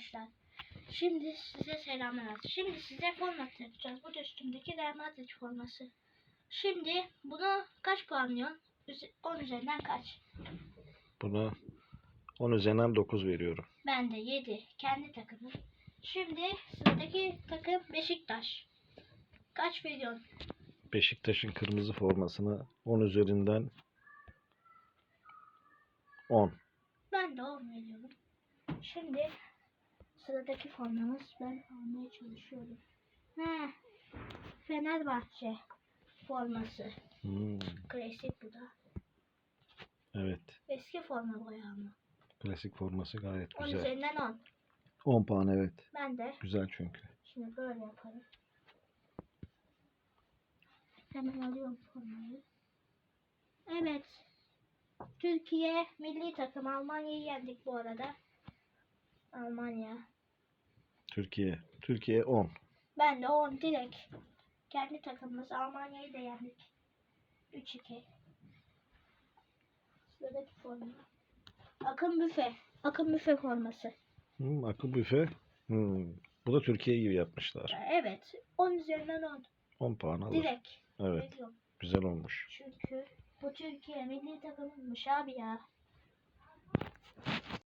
arkadaşlar. Şimdi size selamlar. Şimdi size forma takacağız. Bu da üstümdeki Real Madrid forması. Şimdi bunu kaç puanlıyorsun? Üze- 10 üzerinden kaç? Buna 10 üzerinden 9 veriyorum. Ben de 7. Kendi takımım. Şimdi sıradaki takım Beşiktaş. Kaç veriyorsun? Beşiktaş'ın kırmızı formasına 10 üzerinden 10. Ben de 10 veriyorum. Şimdi sıradaki formamız ben almaya çalışıyorum. He. Fenerbahçe forması. Hmm, Klasik bu da. evet. Eski forma boyağı mı? Klasik forması gayet 10 güzel. üzerinden 10. 10 puan evet. Ben de Güzel çünkü. şimdi böyle yaparım. Hemen alıyorum formayı. Evet. Türkiye milli takım Almanya'yı yendik bu arada. Almanya. Türkiye. Türkiye 10. Ben de 10 direkt. Kendi takımımız Almanya'yı da yendik. 3-2. Sıradaki forma. Akın Büfe. Akın Büfe forması. Hmm, akı büfe. Hmm. Bu da Türkiye gibi yapmışlar. Evet. 10 üzerinden 10. 10 puan alır. Direkt. Evet. Veriyorum. Güzel olmuş. Çünkü bu Türkiye milli takımıymış abi ya.